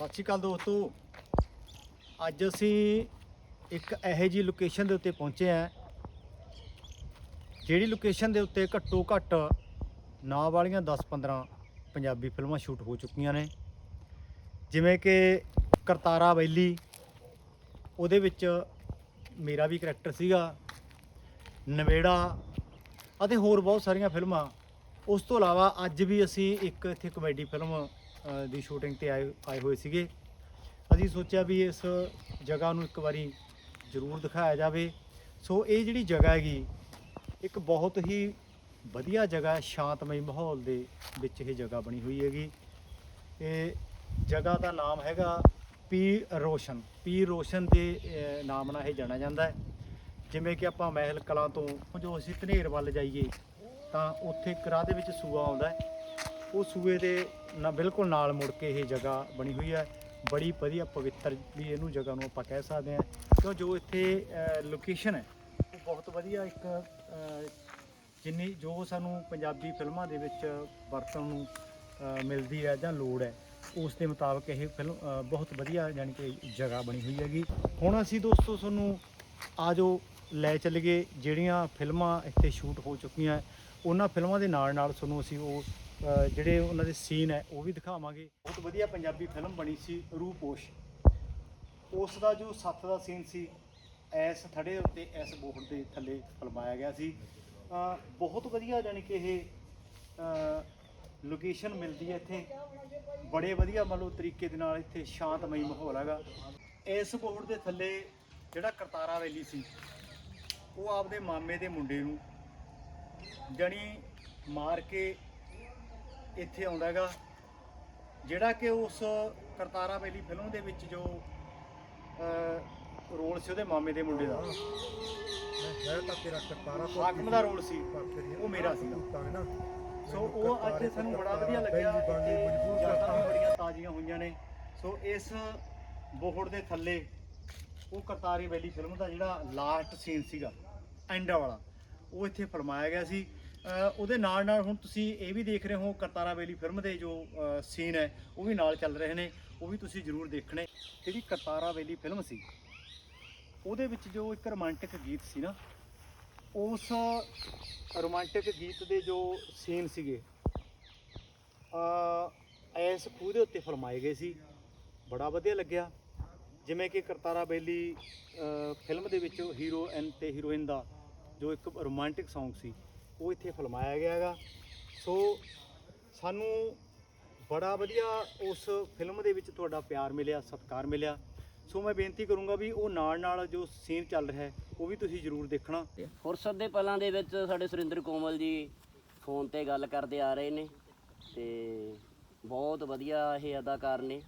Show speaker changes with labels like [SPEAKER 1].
[SPEAKER 1] ਸਤਿ ਸ਼੍ਰੀ ਅਕਾਲ ਦੋਸਤੋ। ਅੱਜ ਅਸੀਂ ਇੱਕ ਇਹੋ ਜੀ ਲੋਕੇਸ਼ਨ ਦੇ ਉੱਤੇ ਪਹੁੰਚੇ ਆ ਜਿਹੜੀ ਲੋਕੇਸ਼ਨ ਦੇ ਉੱਤੇ ਘੱਟੋ ਘੱਟ ਨਾਂ ਵਾਲੀਆਂ 10-15 ਪੰਜਾਬੀ ਫਿਲਮਾਂ ਸ਼ੂਟ ਹੋ ਚੁੱਕੀਆਂ ਨੇ। ਜਿਵੇਂ ਕਿ ਕਰਤਾਰਾ ਵੈਲੀ ਉਹਦੇ ਵਿੱਚ ਮੇਰਾ ਵੀ ਕਰੈਕਟਰ ਸੀਗਾ, ਨਵੇੜਾ, ਅਤੇ ਹੋਰ ਬਹੁਤ ਸਾਰੀਆਂ ਫਿਲਮਾਂ। ਉਸ ਤੋਂ ਇਲਾਵਾ ਅੱਜ ਵੀ ਅਸੀਂ ਇੱਕ ਇੱਥੇ ਕਮੇਡੀ ਫਿਲਮ ਦੀ ਸ਼ੂਟਿੰਗ ਤੇ ਆਏ ਆਏ ਹੋਏ ਸੀਗੇ। ਅਸੀਂ ਸੋਚਿਆ ਵੀ ਇਸ ਜਗ੍ਹਾ ਨੂੰ ਇੱਕ ਵਾਰੀ ਜ਼ਰੂਰ ਦਿਖਾਇਆ ਜਾਵੇ। ਸੋ ਇਹ ਜਿਹੜੀ ਜਗ੍ਹਾ ਹੈਗੀ, ਇੱਕ ਬਹੁਤ ਹੀ ਵਧੀਆ ਜਗ੍ਹਾ ਹੈ ਸ਼ਾਂਤਮਈ ਮਾਹੌਲ ਦੇ ਵਿੱਚ ਇਹ ਜਗ੍ਹਾ ਬਣੀ ਹੋਈ ਹੈਗੀ। ਇਹ ਜਗ੍ਹਾ ਦਾ ਨਾਮ ਹੈਗਾ ਪੀ ਰੋਸ਼ਨ। ਪੀ ਰੋਸ਼ਨ ਦੇ ਨਾਮ ਨਾਲ ਇਹ ਜਾਣਿਆ ਜਾਂਦਾ ਹੈ। ਜਿਵੇਂ ਕਿ ਆਪਾਂ ਮਹਿਲ ਕਲਾਂ ਤੋਂ ਜੋ ਅਸੀਂ ਧਨੇਰ ਵੱਲ ਜਾਈਏ, ਤਾਂ ਉੱਥੇ ਇੱਕ ਦੇ ਵਿੱਚ ਸੂਆ ਆਉਂਦਾ ਹੈ। ਉਹ ਸੂਏ ਦੇ ਨਾ ਬਿਲਕੁਲ ਨਾਲ ਮੁੜ ਕੇ ਇਹ ਜਗ੍ਹਾ ਬਣੀ ਹੋਈ ਹੈ। ਬੜੀ ਵਧੀਆ, ਪਵਿੱਤਰ ਵੀ ਇਹਨੂੰ ਜਗ੍ਹਾ ਨੂੰ ਆਪਾਂ ਕਹਿ ਸਕਦੇ ਹਾਂ। ਕਿਉਂ ਜੋ ਇੱਥੇ ਲੋਕੇਸ਼ਨ ਹੈ, ਉਹ ਬਹੁਤ ਵਧੀਆ ਇੱਕ ਜਿੰਨੀ ਜੋ ਸਾਨੂੰ ਪੰਜਾਬੀ ਫਿਲਮਾਂ ਦੇ ਵਿੱਚ ਵਰਤਣ ਨੂੰ ਮਿਲਦੀ ਹੈ ਜਾਂ ਲੋੜ ਹੈ, ਉਸ ਦੇ ਮੁਤਾਬਕ ਇਹ ਫਿਲਮ ਬਹੁਤ ਵਧੀਆ ਯਾਨੀ ਕਿ ਜਗ੍ਹਾ ਬਣੀ ਹੋਈ ਹੈਗੀ। ਹੁਣ ਅਸੀਂ ਦੋਸਤੋ ਤੁਹਾਨੂੰ ਆ ਜੋ ਲੈ ਚੱਲੀਏ, ਜਿਹੜੀਆਂ ਫਿਲਮਾਂ ਇੱਥੇ ਸ਼ੂਟ ਹੋ ਚੁੱਕੀਆਂ। ਉਹਨਾਂ ਫਿਲਮਾਂ ਦੇ ਨਾਲ ਨਾਲ ਤੁਹਾਨੂੰ ਅਸੀਂ ਉਹ ਜਿਹੜੇ ਉਹਨਾਂ ਦੇ ਸੀਨ ਹੈ, ਉਹ ਵੀ ਦਿਖਾਵਾਂਗੇ। ਬਹੁਤ ਵਧੀਆ ਪੰਜਾਬੀ ਫਿਲਮ ਬਣੀ ਸੀ, ਰੂਪੋਸ਼। ਉਸ ਦਾ ਜੋ ਸੱਤ ਦਾ ਸੀਨ ਸੀ, ਐਸ ਥੜੇ ਉੱਤੇ ਐਸ ਬੋਰਡ ਦੇ ਥੱਲੇ ਫਿਲਮਾਇਆ ਗਿਆ ਸੀ। ਬਹੁਤ ਵਧੀਆ ਜਾਣੀ ਕਿ ਇਹ ਲੋਕੇਸ਼ਨ ਮਿਲਦੀ ਹੈ ਇੱਥੇ। ਬੜੇ ਵਧੀਆ ਮੰਨ ਲਓ ਤਰੀਕੇ ਦੇ ਨਾਲ ਇੱਥੇ ਸ਼ਾਂਤਮਈ ਮਾਹੌਲ ਹੈਗਾ। ਇਸ ਬੋਹੜ ਦੇ ਥੱਲੇ ਜਿਹੜਾ ਕਰਤਾਰਾ ਵੈਲੀ ਸੀ, ਉਹ ਆਪਦੇ ਮਾਮੇ ਦੇ ਮੁੰਡੇ ਨੂੰ ਜਣੀ ਮਾਰ ਕੇ ਇੱਥੇ ਆਉਂਦਾ ਹੈਗਾ। ਜਿਹੜਾ ਕਿ ਉਸ ਕਰਤਾਰਾ ਵੈਲੀ ਫਿਲਮ ਦੇ ਵਿੱਚ ਜੋ ਰੋਲ ਸੀ ਉਹਦੇ ਮਾਮੇ ਦੇ ਮੁੰਡੇ ਦਾ।
[SPEAKER 2] ਹੈ। ਤਾਂ ਤੇਰਾ ਕਰਤਾਰਾ
[SPEAKER 1] ਹਾਕਮ ਦਾ ਰੋਲ ਸੀ। ਉਹ ਮੇਰਾ
[SPEAKER 2] ਨਾ।
[SPEAKER 1] ਸੋ ਉਹ ਅੱਜ ਸਾਨੂੰ ਬੜਾ ਵਧੀਆ ਲੱਗਿਆ ਯਾਦਾਂ ਬੜੀਆਂ ਤਾਜ਼ੀਆਂ ਹੋਈਆਂ ਨੇ। ਸੋ ਇਸ ਬੋਹੜ ਦੇ ਥੱਲੇ ਉਹ ਕਰਤਾਰੀ ਵੈਲੀ ਫਿਲਮ ਦਾ ਜਿਹੜਾ ਲਾਸਟ ਸੀਨ ਸੀਗਾ ਐਂਡ ਵਾਲਾ। ਉਹ ਇੱਥੇ ਫਰਮਾਇਆ ਗਿਆ ਸੀ। ਉਹਦੇ ਨਾਲ ਨਾਲ ਹੁਣ ਤੁਸੀਂ ਇਹ ਵੀ ਦੇਖ ਰਹੇ ਹੋ, ਕਰਤਾਰਾ ਵੈਲੀ ਫਿਲਮ ਦੇ ਜੋ ਸੀਨ ਹੈ, ਉਹ ਵੀ ਨਾਲ ਚੱਲ ਰਹੇ ਨੇ, ਉਹ ਵੀ ਤੁਸੀਂ ਜ਼ਰੂਰ ਦੇਖਣੇ। ਜਿਹੜੀ ਕਰਤਾਰਾ ਵੈਲੀ ਫਿਲਮ ਸੀ, ਉਹਦੇ ਵਿੱਚ ਜੋ ਇੱਕ ਰੋਮਾਂਟਿਕ ਗੀਤ ਸੀ ਨਾ, ਉਸ ਰੋਮਾਂਟਿਕ ਗੀਤ ਦੇ ਜੋ ਸੀਨ ਸੀਗੇ ਅ ਐਸ ਖੂਹ ਦੇ ਉੱਤੇ ਫਰਮਾਏ ਗਏ ਸੀ। ਬੜਾ ਵਧੀਆ ਲੱਗਿਆ। ਜਿਵੇਂ ਕਿ ਕਰਤਾਰਾ ਬੇਲੀ ਫਿਲਮ ਦੇ ਵਿੱਚ ਹੀਰੋ ਐਨ ਤੇ ਹੀਰੋਇਨ ਦਾ ਜੋ ਇੱਕ ਰੋਮਾਂਟਿਕ Song ਸੀ, ਉਹ ਇੱਥੇ ਫਿਲਮਾਇਆ ਗਿਆ ਹੈਗਾ। ਸੋ ਸਾਨੂੰ ਬੜਾ ਵਧੀਆ ਉਸ ਫਿਲਮ ਦੇ ਵਿੱਚ ਤੁਹਾਡਾ ਪਿਆਰ ਮਿਲਿਆ, ਸਤਿਕਾਰ ਮਿਲਿਆ। ਸੋ ਮੈਂ ਬੇਨਤੀ ਕਰੂੰਗਾ ਵੀ ਉਹ ਨਾਲ ਨਾਲ ਜੋ ਸੀਨ ਚੱਲ ਰਿਹਾ ਹੈ, ਉਹ ਵੀ ਤੁਸੀਂ ਜ਼ਰੂਰ ਦੇਖਣਾ।
[SPEAKER 3] ਫੁਰਸਤ ਦੇ ਪਲਾਂ ਦੇ ਵਿੱਚ ਸਾਡੇ ਸੁਰਿੰਦਰ ਕੋਮਲ ਜੀ ਫੋਨ ਤੇ ਗੱਲ ਕਰਦੇ ਆ ਰਹੇ ਨੇ ਤੇ ਬਹੁਤ ਵਧੀਆ ਇਹ ਅਦਾਕਾਰ ਨੇ।